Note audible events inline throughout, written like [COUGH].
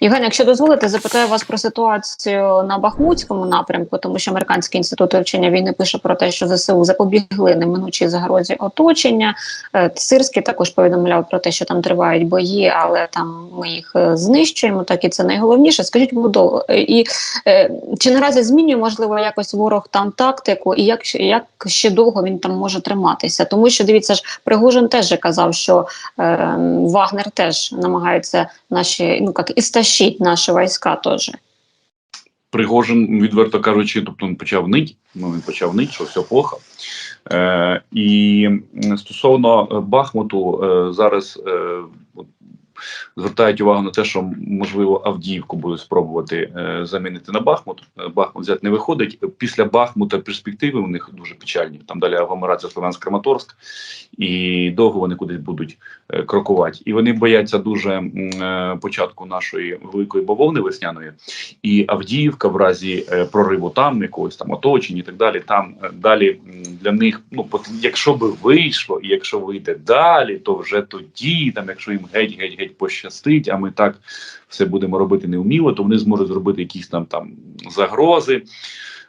Євген, якщо дозволите, запитаю вас про ситуацію на Бахмутському напрямку, тому що Американський інститут вивчення війни пише про те, що ЗСУ запобігли неминучій загрозі оточення. Е, Сирський також повідомляв про те, що там тривають бої, але там ми їх е, знищуємо. Так і це найголовніше. Скажіть, будо і е, чи наразі змінює можливо якось ворог там тактику, і як як ще довго він там може триматися? Тому що дивіться ж, Пригожин теж казав, що е, Вагнер теж намагається наші ну як істощить наші війська теж. Пригожин, відверто кажучи, тобто він почав нить, ну він почав нить, що все плохо. Е, і стосовно Бахмуту, е, зараз е, звертають увагу на те, що можливо Авдіївку будуть спробувати е, замінити на Бахмут. Е, Бахмут взяти не виходить. Після Бахмута перспективи у них дуже печальні. Там далі агломерація Слов'янськ-Краматорськ, і довго вони кудись будуть е, крокувати. І вони бояться дуже е, початку нашої великої бавовни весняної. І Авдіївка в разі е, прориву там якогось там оточення і так далі. Там е, далі для них, ну якщо би вийшло, і якщо вийде далі, то вже тоді, там, якщо їм геть, геть, геть пощастить, а ми так все будемо робити неуміло, то вони зможуть зробити якісь там там загрози.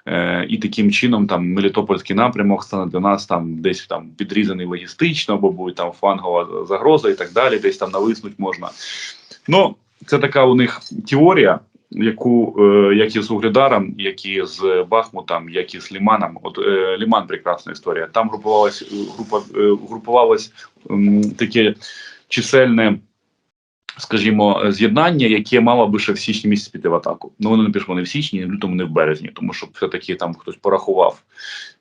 Е, і таким чином там Мелітопольський напрямок стане для нас там десь там підрізаний логістично, або буде там флангова загроза і так далі, десь там нависнуть можна. Ну, це така у них теорія, яку е, як і з Угледаром, як і з Бахмутом, як і з Ліманом. От е, Ліман прекрасна історія. Там групувалась група е, групувалось м, таке чисельне. Скажімо, з'єднання, яке мало би ще в січні місяці піти в атаку. Ну воно не пішло не в січні, не в лютому, не в березні, тому що все-таки там хтось порахував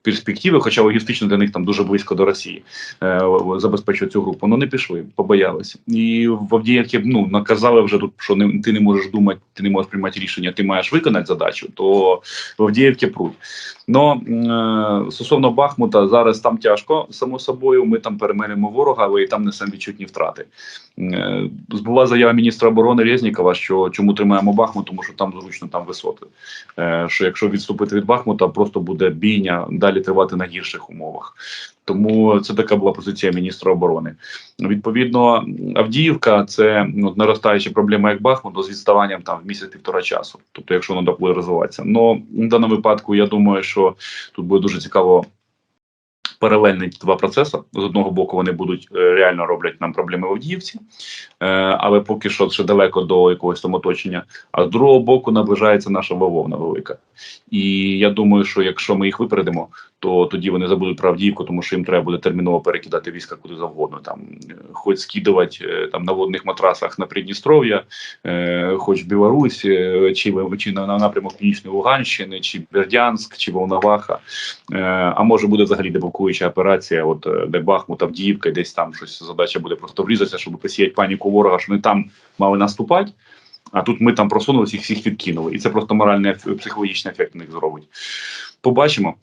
перспективи, хоча логістично для них там дуже близько до Росії е, забезпечує цю групу. Ну не пішли, побоялися. І в Авдіївці ну наказали вже тут, що не ти не можеш думати, ти не можеш приймати рішення, ти маєш виконати задачу. То в Авдіївці пруть. Но е, стосовно Бахмута, зараз там тяжко, само собою. Ми там перемелимо ворога, але і там несемо відчутні втрати. Е, була заява міністра оборони Резнікова, що чому тримаємо Бахмут, тому що там зручно там висоти. Е, що якщо відступити від Бахмута, просто буде бійня далі тривати на гірших умовах. Тому це така була позиція міністра оборони. Відповідно, Авдіївка це ну, наростаюча проблема як Бахмуту з відставанням там в місяць-півтора часу. Тобто, якщо воно так буде розвиватися. Ну, в даному випадку я думаю, що тут буде дуже цікаво. Паралельні два процеси з одного боку вони будуть е, реально роблять нам проблеми в Авдіївці, е, але поки що ще далеко до якогось там оточення. А з другого боку наближається наша бавовна велика. І я думаю, що якщо ми їх випередимо, то тоді вони забудуть про Авдіївку, тому що їм треба буде терміново перекидати війська куди завгодно. Там е, хоч скидувати там на водних матрасах на Придністров'я, хоч в Білорусь, чи, чи на, на напрямок Північної Луганщини, чи Бердянськ, чи Волноваха. А може буде взагалі дебукуюча операція, от е, де Бахмут, Авдіївка, десь там щось задача буде просто врізатися, щоб посіяти паніку ворога, що вони там мали наступати. А тут ми там просунулися, їх всіх відкинули. І це просто моральний психологічний ефект на них зробить. Побачимо.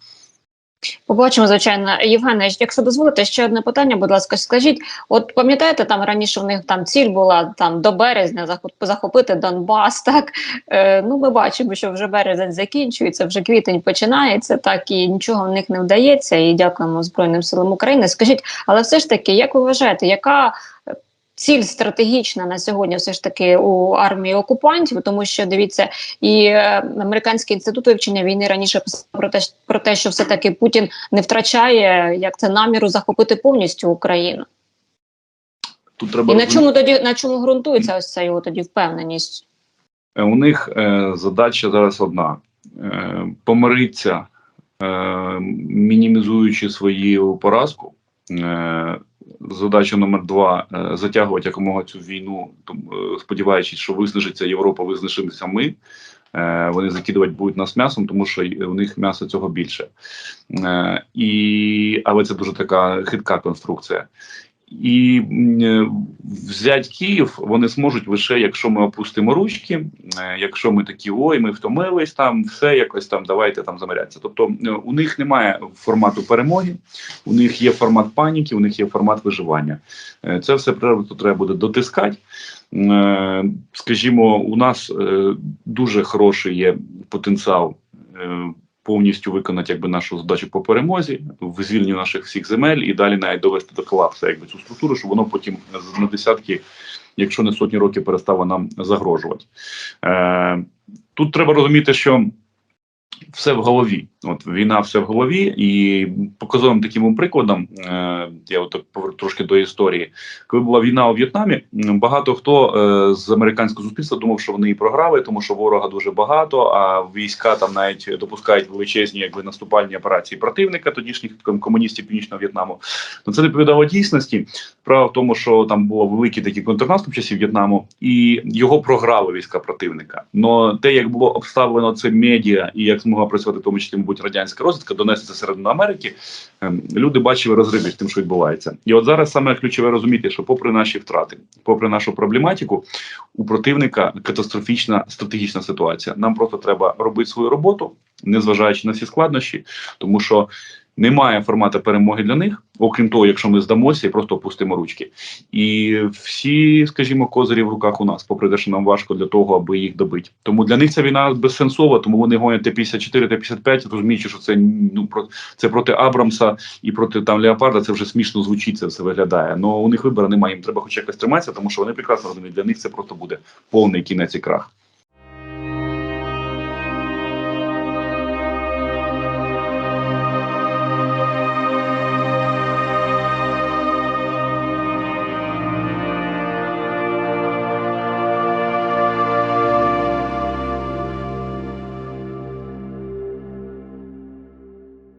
Побачимо, звичайно, Євгене, якщо дозволите, ще одне питання, будь ласка, скажіть, от пам'ятаєте, там раніше в них там ціль була там до березня захопити Донбас. [LAUGHS] Так е, ну ми бачимо, що вже березень закінчується, вже квітень починається, так і нічого в них не вдається. І дякуємо Збройним силам України. Скажіть, але все ж таки, як ви вважаєте, яка ціль стратегічна на сьогодні, все ж таки у армії окупантів, тому що дивіться, і е, американський інститут вивчення війни раніше писав про те, про те, що все таки Путін не втрачає як це наміру захопити повністю Україну. Тут треба І на чому тоді на чому ґрунтується ось ця його тоді впевненість? Е, У них е, задача зараз одна: е, помиритися, е, мінімізуючи свою поразку. Е, задача номер два е, затягувати якомога цю війну, е, сподіваючись, що виснажиться Європа, виснажимося ми. Е, вони закидувати будуть нас м'ясом, тому що у них м'яса цього більше. І, але це дуже така хитка конструкція. І е, взяти Київ вони зможуть лише, якщо ми опустимо ручки, е, якщо ми такі ой, ми втомились там, все якось там, давайте там замирятися. Тобто е, у них немає формату перемоги, у них є формат паніки, у них є формат виживання. Це все треба буде дотискати. Скажімо, у нас дуже хороший є потенціал. Повністю виконати якби нашу задачу по перемозі, в звільненні наших всіх земель і далі навіть довести до колапсу якби цю структуру, щоб воно потім на десятки якщо не сотні років перестало нам загрожувати. Е, тут треба розуміти, що все в голові. От війна, все в голові, і показовим таким прикладом, е, я от трошки до історії. Коли була війна у В'єтнамі, багато хто е, з американського суспільства думав, що вони і програли, тому що ворога дуже багато. А війська там навіть допускають величезні якби наступальні операції противника, тодішніх комуністів північного В'єтнаму. Ну це не відповідало дійсності. Справа в тому, що там було великий такий контрнаступ часів В'єтнаму, і його програли війська противника. Но те, як було обставлено це медіа, і як змогла працювати в тому числі, мабуть, радянська розвідка, донести це середину Америки, ем, люди бачили розриви тим, що відбувається. І от зараз саме ключове розуміти, що попри наші втрати, попри нашу проблематику, у противника катастрофічна стратегічна ситуація. Нам просто треба робити свою роботу, незважаючи на всі складнощі, тому що немає формату перемоги для них, окрім того, якщо ми здамося і просто опустимо ручки. І всі, скажімо, козирі в руках у нас, попри те, що нам важко для того, аби їх добити. Тому для них ця війна безсенсова, тому вони гонять Т-54, Т-55, розуміючи, що це ну про це проти Абрамса і проти там Леопарда. Це вже смішно звучить, це все виглядає. Но у них вибору немає. Їм треба хоч якось триматися, тому що вони прекрасно розуміють, для них це просто буде повний кінець і крах.